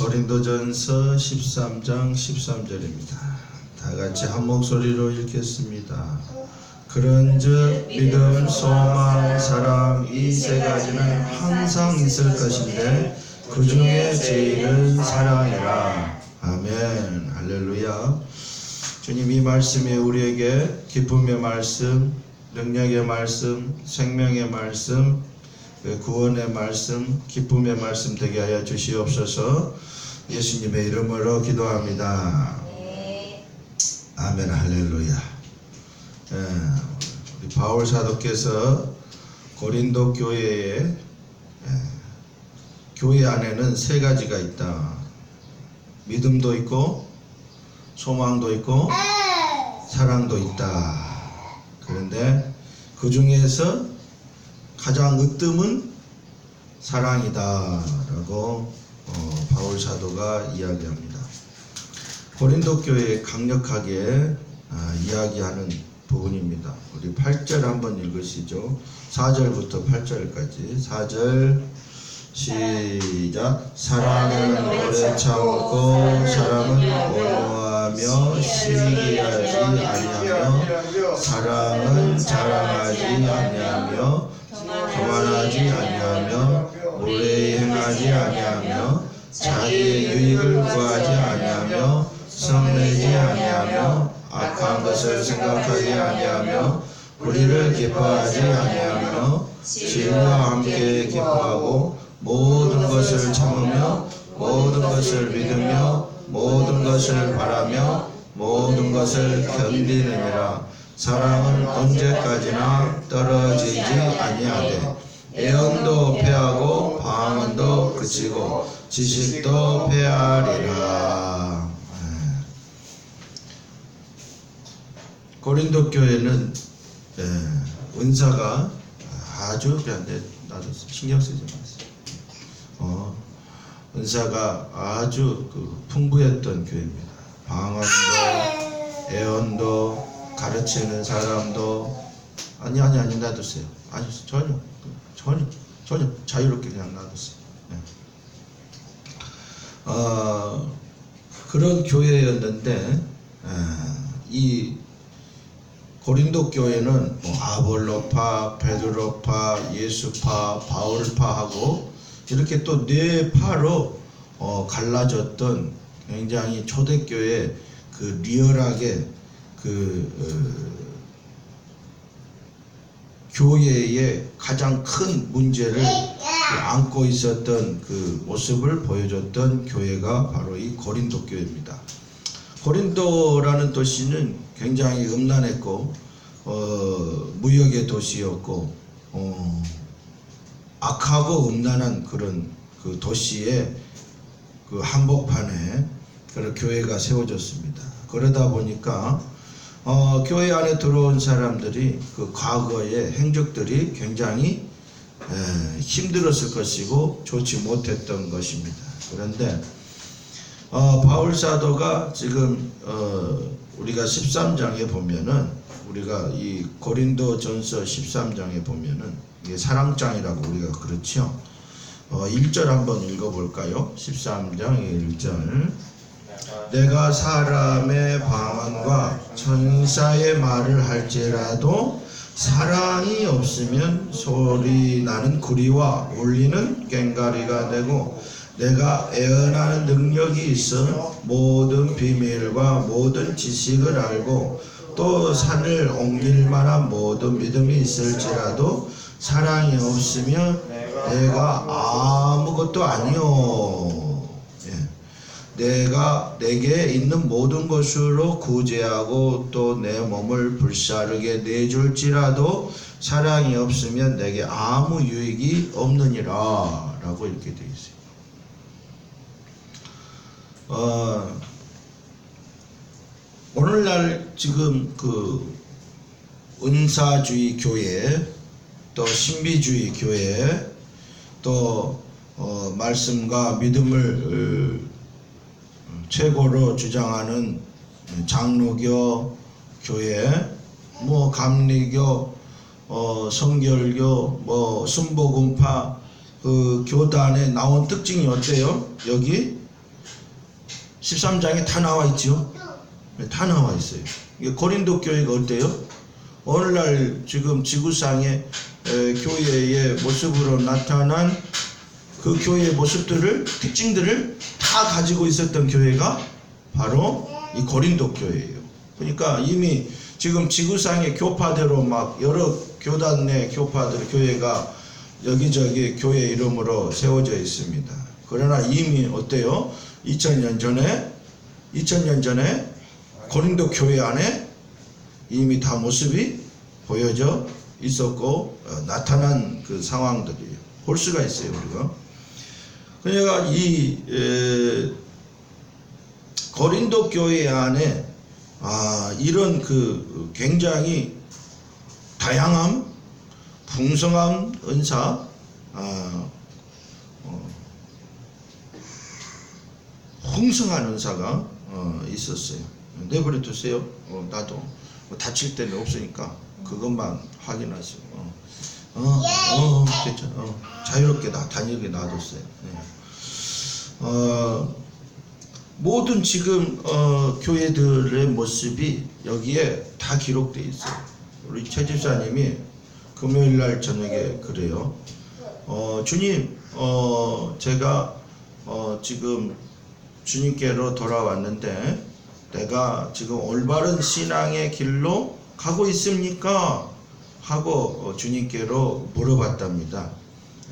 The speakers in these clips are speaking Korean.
고린도전서 13장 13절입니다. 다 같이 한 목소리로 읽겠습니다. 그런즉 믿음, 소망, 사랑 이 세 가지는 항상 있을 것인데 그 중에 제일은 사랑이라. 아멘. 할렐루야. 주님 이 말씀이 우리에게 기쁨의 말씀, 능력의 말씀, 생명의 말씀, 그 구원의 말씀, 기쁨의 말씀 되게 하여 주시옵소서. 예수님의 이름으로 기도합니다. 아멘 할렐루야. 예, 우리 바울 사도께서 고린도 교회에 예, 교회 안에는 세 가지가 있다. 믿음도 있고 소망도 있고 사랑도 있다. 그런데 그 중에서 가장 으뜸은 사랑이다라고 어, 바울 사도가 이야기합니다. 고린도 교회에 강력하게 아, 이야기하는 부분입니다. 우리 8절 한번 읽으시죠. 4절부터 8절까지 4절 시작 사랑은 오래 참고 사랑은 온유하며 시기하지 아니하며 사랑은 자랑하지 아니하며 교만하지 아니하며 오래 행하지 아니하며 자기의 유익을 구하지 아니하며 성내지 아니하며 악한 것을 생각하지 아니하며 우리를 기뻐하지 아니하며 진리와 함께 기뻐하고 모든 것을 참으며 모든 것을 믿으며 모든 것을 바라며 모든 것을 견디느니라 사랑은 언제까지나 떨어지지 아니하되 애언도 패하고 방언도 그치고 지식도 패하리라 예. 고린도 교회는 예, 은사가 아주 내 나도 신경 쓰지 마세요. 어, 은사가 아주 그 풍부했던 교회입니다. 방언도 애언도 가르치는 사람도 아니 아니 아니 놔두세요. 아니 전혀 전혀 전혀 자유롭게 그냥 놔두세요. 예. 어, 그런 교회였는데 아, 이 고린도 교회는 뭐 아볼로파, 베드로파, 예수파, 바울파하고 이렇게 또 네 파로 어, 갈라졌던 굉장히 초대교회 그 리얼하게 그 어, 교회의 가장 큰 문제를 그 안고 있었던 그 모습을 보여줬던 교회가 바로 이 고린도 교회입니다. 고린도라는 도시는 굉장히 음란했고 어, 무역의 도시였고 어, 악하고 음란한 그런 그 도시의 그 한복판에 그런 교회가 세워졌습니다. 그러다 보니까 어, 교회 안에 들어온 사람들이 그 과거의 행적들이 굉장히 에, 힘들었을 것이고 좋지 못했던 것입니다. 그런데 어, 바울 사도가 지금 어, 우리가 13장에 보면은 우리가 이 고린도 전서 13장에 보면은 이게 사랑장이라고 우리가 그렇죠. 어, 1절 한번 읽어볼까요? 13장 1절 내가 사람의 방언과 천사의 말을 할지라도 사랑이 없으면 소리 나는 구리와 울리는 꽹가리가 되고 내가 애언하는 능력이 있어 모든 비밀과 모든 지식을 알고 또 산을 옮길 만한 모든 믿음이 있을지라도 사랑이 없으면 내가 아무것도 아니요. 예. 내가 내게 있는 모든 것으로 구제하고 또 내 몸을 불사르게 내줄지라도 사랑이 없으면 내게 아무 유익이 없느니라 라고 이렇게 되어 있어요. 어, 오늘날 지금 그 은사주의 교회 또 신비주의 교회 또 어, 말씀과 믿음을 어, 최고로 주장하는 장로교 교회 뭐 감리교 어, 성결교 뭐 순복음파 그 교단에 나온 특징이 어때요? 여기 13장에 다 나와 있죠. 네, 다 나와 있어요. 고린도 교회가 어때요? 오늘날 지금 지구상의 에, 교회의 모습으로 나타난 그 교회의 모습들을 특징들을 다 가지고 있었던 교회가 바로 이 고린도 교회예요. 그러니까 이미 지금 지구상의 교파대로 막 여러 교단 내 교파들 교회가 여기저기 교회 이름으로 세워져 있습니다. 그러나 이미 어때요? 2000년 전에 2000년 전에 고린도 교회 안에 이미 다 모습이 보여져 있었고 어, 나타난 그 상황들이에요. 볼 수가 있어요 우리가. 그러니까 이 에, 고린도 교회 안에 아 이런 그 굉장히 다양함, 풍성한 은사, 아, 어, 풍성한 은사가 어, 있었어요. 내버려 두세요. 어, 나도 뭐 다칠 때는 없으니까 그것만 확인하시고. 어, 어, 어, 괜찮아. 어, 자유롭게 나 다니게 놔뒀어요. 네. 어, 모든 지금 어, 교회들의 모습이 여기에 다 기록되어 있어요. 우리 최 집사님이 금요일 날 저녁에 그래요. 어, 주님, 어, 제가 어, 지금 주님께로 돌아왔는데 내가 지금 올바른 신앙의 길로 가고 있습니까? 하고 어, 주님께로 물어봤답니다.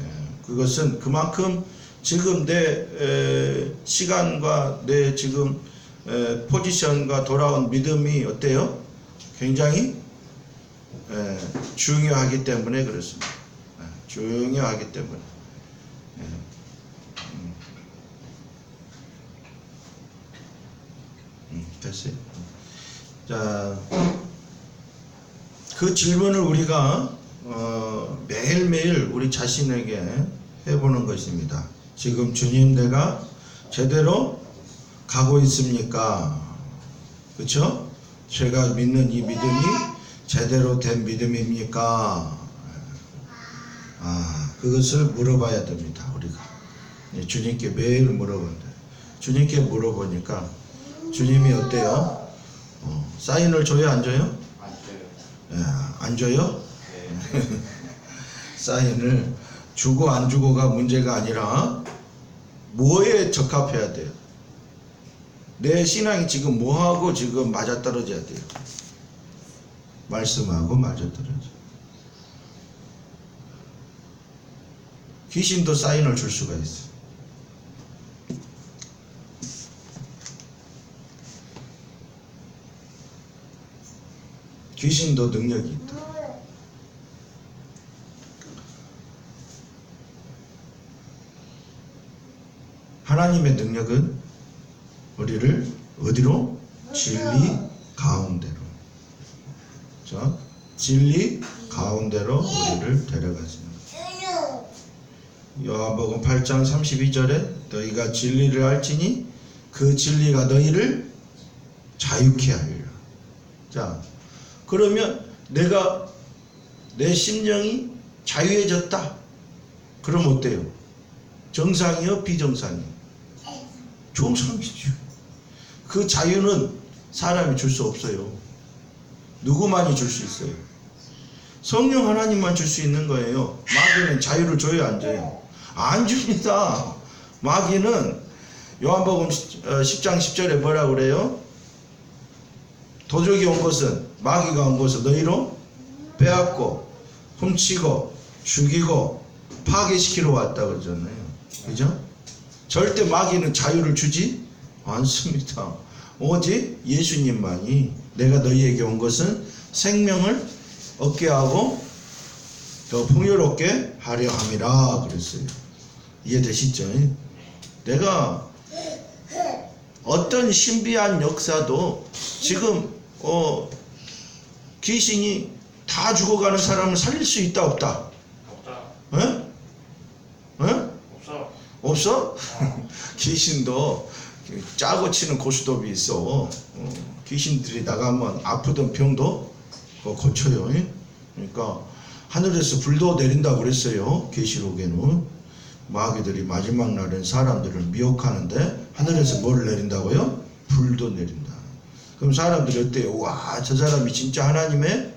예, 그것은 그만큼 지금 내 에, 시간과 내 지금 에, 포지션과 돌아온 믿음이 어때요? 굉장히 에, 중요하기 때문에 그렇습니다. 예, 중요하기 때문에. 예, 음. 음, 됐어요. 자, 그 질문을 우리가 어, 매일매일 우리 자신에게 해보는 것입니다. 지금 주님 내가 제대로 가고 있습니까? 그렇죠? 제가 믿는 이 믿음이 제대로 된 믿음입니까? 아, 그것을 물어봐야 됩니다. 우리가 예, 주님께 매일 물어본다. 주님께 물어보니까 주님이 어때요? 어, 사인을 줘요, 안 줘요? 예, 안 줘요? 네. 사인을 주고 안 주고가 문제가 아니라 뭐에 적합해야 돼요. 내 신앙이 지금 뭐하고 지금 맞아떨어져야 돼요. 말씀하고 맞아떨어져. 귀신도 사인을 줄 수가 있어. 귀신도 능력이 있다. 하나님의 능력은 우리를 어디로? 진리 가운데로. 자, 진리 가운데로 우리를 데려가시는. 요한복음 8장 32절에 너희가 진리를 알지니 그 진리가 너희를 자유케 하리라. 자, 그러면 내가 내 심령이 자유해졌다. 그럼 어때요? 정상이요, 비정상이요? 정상이죠. 그 자유는 사람이 줄 수 없어요. 누구만이 줄 수 있어요? 성령 하나님만 줄 수 있는 거예요. 마귀는 자유를 줘요, 안 줘요? 안 줍니다. 마귀는 요한복음 10장 10절에 뭐라 그래요? 도적이 온 것은 마귀가 온 것은 너희로 빼앗고 훔치고 죽이고 파괴시키러 왔다 그러잖아요. 그죠? 절대 마귀는 자유를 주지 않습니다. 오직 예수님만이 내가 너희에게 온 것은 생명을 얻게 하고 더 풍요롭게 하려 함이라 그랬어요. 이해되시죠? 내가 어떤 신비한 역사도 지금 어 귀신이 다 죽어가는 사람을 살릴 수 있다 없다? 없다. 에? 에? 없어. 없어? 귀신도 짜고 치는 고스톱이 있어. 어, 귀신들이 나가면 아프던 병도 그거 고쳐요. 예? 그러니까 하늘에서 불도 내린다고 그랬어요. 계시록에는 마귀들이 마지막 날엔 사람들을 미혹하는데 하늘에서 뭘 내린다고요? 불도 내린다. 그럼 사람들이 어때요? 와, 저 사람이 진짜 하나님의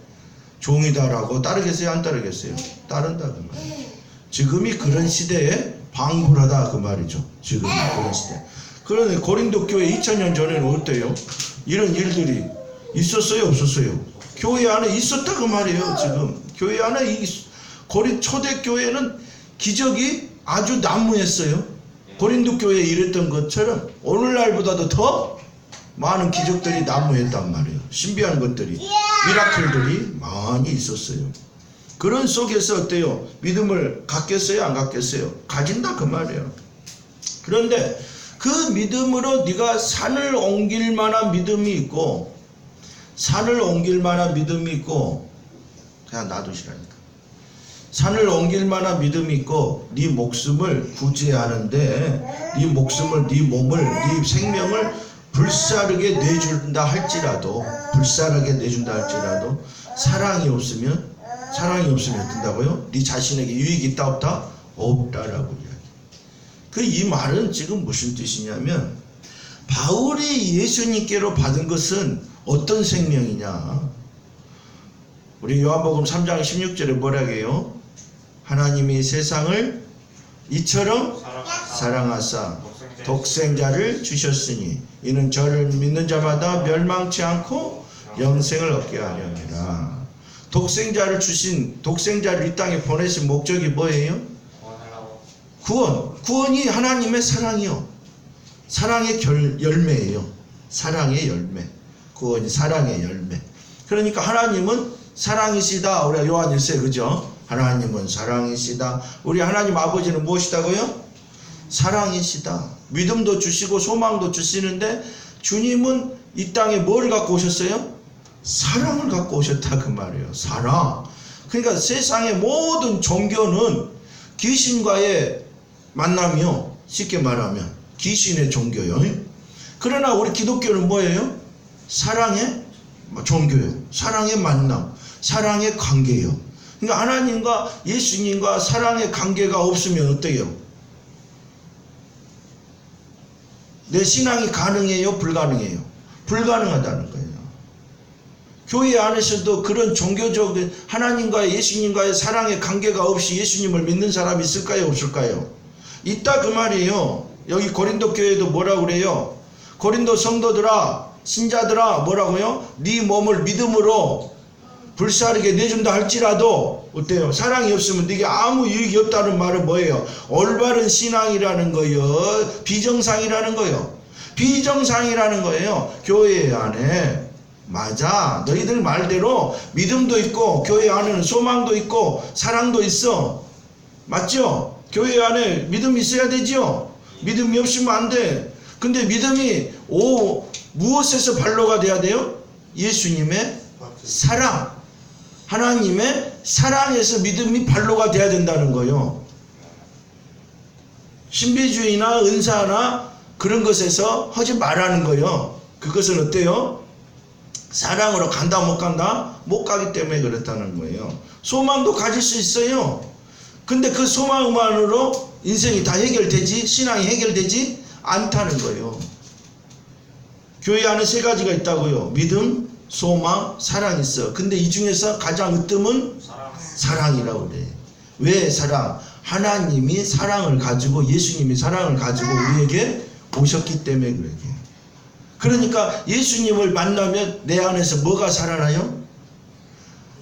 종이다라고 따르겠어요? 안 따르겠어요? 따른다 그 말이에요. 지금이 그런 시대에 방불하다 그 말이죠. 지금 그런 시대. 그런데 고린도 교회 2000년 전에는 어때요? 이런 일들이 있었어요, 없었어요? 교회 안에 있었다 그 말이에요. 지금 교회 안에 이 고린 초대 교회는 기적이 아주 난무했어요. 고린도 교회에 이랬던 것처럼 오늘날보다도 더 많은 기적들이 난무했단 말이에요. 신비한 것들이 미라클들이 많이 있었어요. 그런 속에서 어때요? 믿음을 갖겠어요? 안 갖겠어요? 가진다 그 말이에요. 그런데 그 믿음으로 네가 산을 옮길 만한 믿음이 있고 산을 옮길 만한 믿음이 있고 그냥 놔두시라니까. 산을 옮길 만한 믿음이 있고 네 목숨을 구제하는데 네 목숨을 네 몸을 네 생명을 불사르게 내준다 할지라도 불사르게 내준다 할지라도 사랑이 없으면 사랑이 없으면 어떤다고요? 네 자신에게 유익이 있다 없다? 없다라고 이야기. 그 이 말은 지금 무슨 뜻이냐면 바울이 예수님께로 받은 것은 어떤 생명이냐? 우리 요한복음 3장 16절에 뭐라고 해요? 하나님이 세상을 이처럼 사랑하사 독생자를 주셨으니 이는 저를 믿는 자마다 멸망치 않고 영생을 얻게 하려니라. 독생자를 주신 독생자를 이 땅에 보내신 목적이 뭐예요? 구원. 구원이 하나님의 사랑이요. 사랑의 결, 열매예요. 사랑의 열매. 구원이 사랑의 열매. 그러니까 하나님은 사랑이시다. 우리가 요한일세 그죠? 하나님은 사랑이시다. 우리 하나님 아버지는 무엇이다고요? 사랑이시다. 믿음도 주시고 소망도 주시는데 주님은 이 땅에 뭘 갖고 오셨어요? 사랑을 갖고 오셨다 그 말이에요. 사랑. 그러니까 세상의 모든 종교는 귀신과의 만남이요. 쉽게 말하면 귀신의 종교요. 그러나 우리 기독교는 뭐예요? 사랑의 종교예요. 사랑의 만남, 사랑의 관계예요. 그러니까 하나님과 예수님과 사랑의 관계가 없으면 어때요? 내 신앙이 가능해요? 불가능해요? 불가능하다는 거예요. 교회 안에서도 그런 종교적인 하나님과 예수님과의 사랑의 관계가 없이 예수님을 믿는 사람이 있을까요? 없을까요? 있다 그 말이에요. 여기 고린도 교회도 뭐라 그래요? 고린도 성도들아, 신자들아 뭐라고요? 네 몸을 믿음으로 불사르게 내준다 할지라도 어때요? 사랑이 없으면 네게 아무 유익이 없다는 말은 뭐예요? 올바른 신앙이라는 거요. 비정상이라는 거요. 비정상이라는 거예요. 교회 안에 맞아. 너희들 말대로 믿음도 있고 교회 안에는 소망도 있고 사랑도 있어. 맞죠? 교회 안에 믿음이 있어야 되지요. 믿음이 없으면 안 돼. 근데 믿음이 오 무엇에서 발로가 돼야 돼요? 예수님의 사랑. 하나님의 사랑에서 믿음이 발로가 돼야 된다는 거예요. 신비주의나 은사나 그런 것에서 하지 말라는 거예요. 그것은 어때요? 사랑으로 간다 못 간다? 못 가기 때문에 그렇다는 거예요. 소망도 가질 수 있어요. 근데 그 소망만으로 인생이 다 해결되지? 신앙이 해결되지? 않다는 거예요. 교회 안에 세 가지가 있다고요. 믿음, 소망, 사랑 있어. 근데 이 중에서 가장 으뜸은 사랑 이라고 그래. 왜 사랑? 하나님이 사랑을 가지고 예수님이 사랑을 가지고 우리에게 오셨기 때문에 그래. 그러니까 예수님을 만나면 내 안에서 뭐가 살아나요?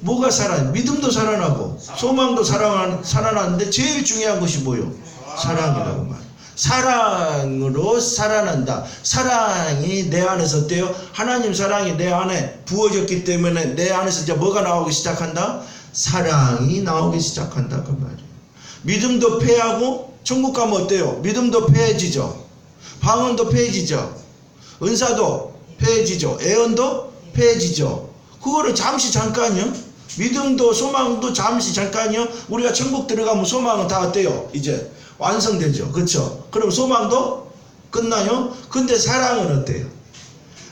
뭐가 살아나요? 믿음도 살아나고 소망도 살아나, 살아나는데 제일 중요한 것이 뭐요? 사랑이라고 말. 사랑으로 살아난다. 사랑이 내 안에서 어때요? 하나님 사랑이 내 안에 부어졌기 때문에 내 안에서 이제 뭐가 나오기 시작한다? 사랑이 나오기 시작한다. 그 말이에요. 믿음도 패하고 천국 가면 어때요? 믿음도 패해지죠. 방언도 패해지죠. 은사도 패해지죠. 애언도 패해지죠. 그거를 잠시 잠깐요. 믿음도 소망도 잠시 잠깐요. 우리가 천국 들어가면 소망은 다 어때요? 이제 완성되죠. 그렇죠? 그럼 소망도 끝나요? 근데 사랑은 어때요?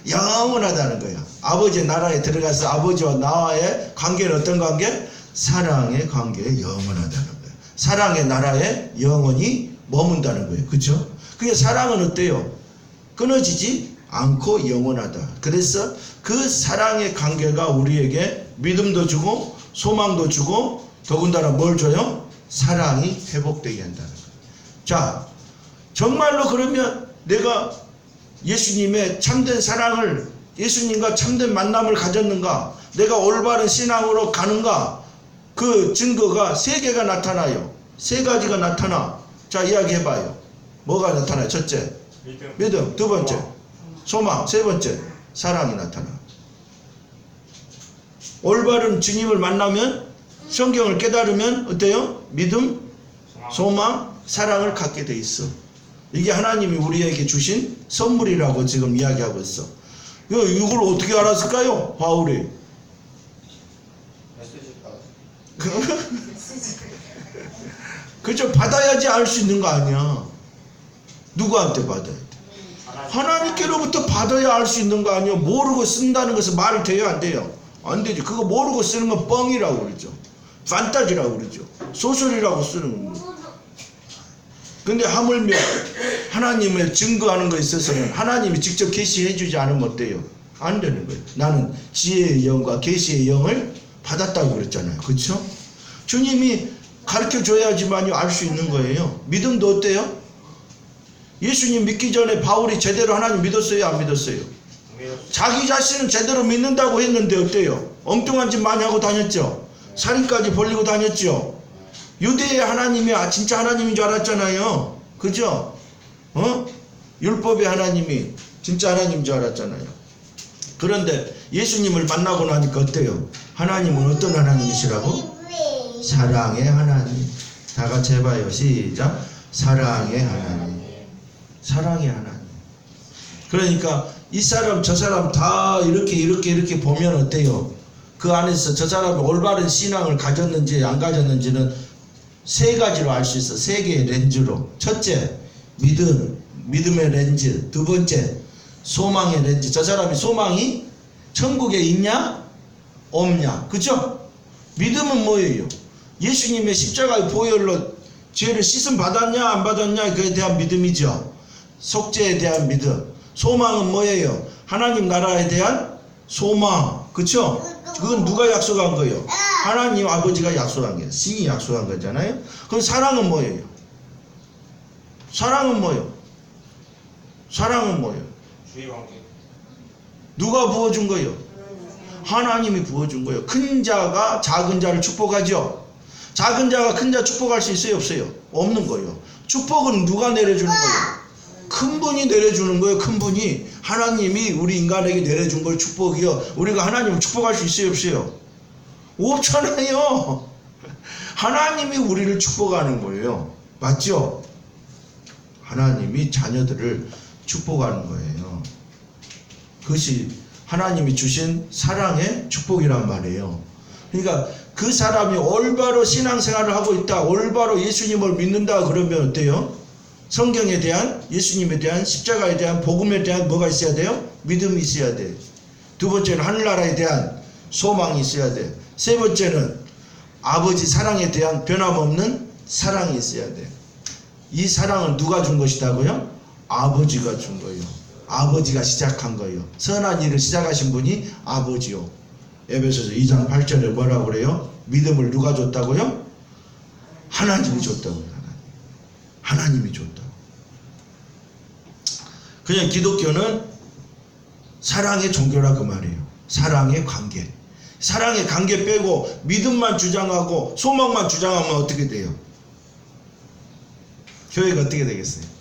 영원하다는 거예요. 아버지 나라에 들어가서 아버지와 나와의 관계는 어떤 관계? 사랑의 관계 영원하다는 거예요. 사랑의 나라에 영원히 머문다는 거예요. 그죠? 그게 사랑은 어때요? 끊어지지 않고 영원하다. 그래서 그 사랑의 관계가 우리에게 믿음도 주고 소망도 주고 더군다나 뭘 줘요? 사랑이 회복되게 한다는. 자, 정말로 그러면 내가 예수님의 참된 사랑을 예수님과 참된 만남을 가졌는가? 내가 올바른 신앙으로 가는가? 그 증거가 세 개가 나타나요. 세 가지가 나타나. 자, 이야기해봐요. 뭐가 나타나요? 첫째, 믿음. 믿음. 두 번째, 소망. 세 번째, 사랑이 나타나. 올바른 주님을 만나면 성경을 깨달으면 어때요? 믿음, 소망. 사랑을 갖게 돼 있어. 이게 하나님이 우리에게 주신 선물이라고 지금 이야기하고 있어. 이걸 어떻게 알았을까요? 바울이. 그죠? 받아야지 알 수 있는 거 아니야. 누구한테 받아야 돼? 하나님께로부터 받아야 알 수 있는 거 아니야. 모르고 쓴다는 것은 말이 돼요, 안 돼요? 안 되지. 그거 모르고 쓰는 건 뻥이라고 그러죠. 판타지라고 그러죠. 소설이라고 쓰는 거. 근데 하물며 하나님을 증거하는 것에 있어서는 하나님이 직접 계시해 주지 않으면 어때요? 안 되는 거예요. 나는 지혜의 영과 계시의 영을 받았다고 그랬잖아요. 그렇죠? 주님이 가르쳐 줘야지만이 알 수 있는 거예요. 믿음도 어때요? 예수님 믿기 전에 바울이 제대로 하나님 믿었어요? 안 믿었어요? 자기 자신은 제대로 믿는다고 했는데 어때요? 엉뚱한 짓 많이 하고 다녔죠? 살인까지 벌리고 다녔죠? 유대의 하나님이 아, 진짜 하나님인 줄 알았잖아요. 그죠? 어? 율법의 하나님이 진짜 하나님인 줄 알았잖아요. 그런데 예수님을 만나고 나니까 어때요? 하나님은 어떤 하나님이시라고? 사랑의 하나님. 다 같이 해봐요. 시작. 사랑의 하나님. 사랑의 하나님. 그러니까 이 사람 저 사람 다 이렇게 이렇게 이렇게 보면 어때요? 그 안에서 저 사람이 올바른 신앙을 가졌는지 안 가졌는지는 세 가지로 알 수 있어. 세 개의 렌즈로. 첫째, 믿음, 믿음의 렌즈. 두 번째, 소망의 렌즈. 저 사람이 소망이 천국에 있냐? 없냐? 그죠? 믿음은 뭐예요? 예수님의 십자가의 보혈로 죄를 씻음 받았냐 안 받았냐 그에 대한 믿음이죠. 속죄에 대한 믿음. 소망은 뭐예요? 하나님 나라에 대한 소망. 그쵸? 그건 누가 약속한 거예요? 하나님 아버지가 약속한 거예요. 신이 약속한 거잖아요. 그럼 사랑은 뭐예요? 사랑은 뭐예요? 사랑은 뭐예요? 주의 관계. 누가 부어준 거예요? 하나님이 부어준 거예요. 큰 자가 작은 자를 축복하죠. 작은 자가 큰 자 축복할 수 있어요? 없어요? 없는 거예요. 축복은 누가 내려주는 거예요? 큰 분이 내려주는 거예요. 큰 분이 하나님이 우리 인간에게 내려준 걸 축복이요. 우리가 하나님을 축복할 수 있어요? 없어요? 없잖아요. 하나님이 우리를 축복하는 거예요. 맞죠? 하나님이 자녀들을 축복하는 거예요. 그것이 하나님이 주신 사랑의 축복이란 말이에요. 그러니까 그 사람이 올바로 신앙생활을 하고 있다, 올바로 예수님을 믿는다 그러면 어때요? 성경에 대한 예수님에 대한 십자가에 대한 복음에 대한 뭐가 있어야 돼요? 믿음이 있어야 돼. 두 번째는 하늘나라에 대한 소망이 있어야 돼. 세 번째는 아버지 사랑에 대한 변함없는 사랑이 있어야 돼. 이 사랑은 누가 준 것이다고요? 아버지가 준 거예요. 아버지가 시작한 거예요. 선한 일을 시작하신 분이 아버지요. 에베소서 2장 8절에 뭐라고 그래요? 믿음을 누가 줬다고요? 하나님이 줬다고요. 하나님. 하나님이 줬다고. 그냥 기독교는 사랑의 종교라 그 말이에요. 사랑의 관계. 사랑의 관계 빼고 믿음만 주장하고 소망만 주장하면 어떻게 돼요? 교회가 어떻게 되겠어요?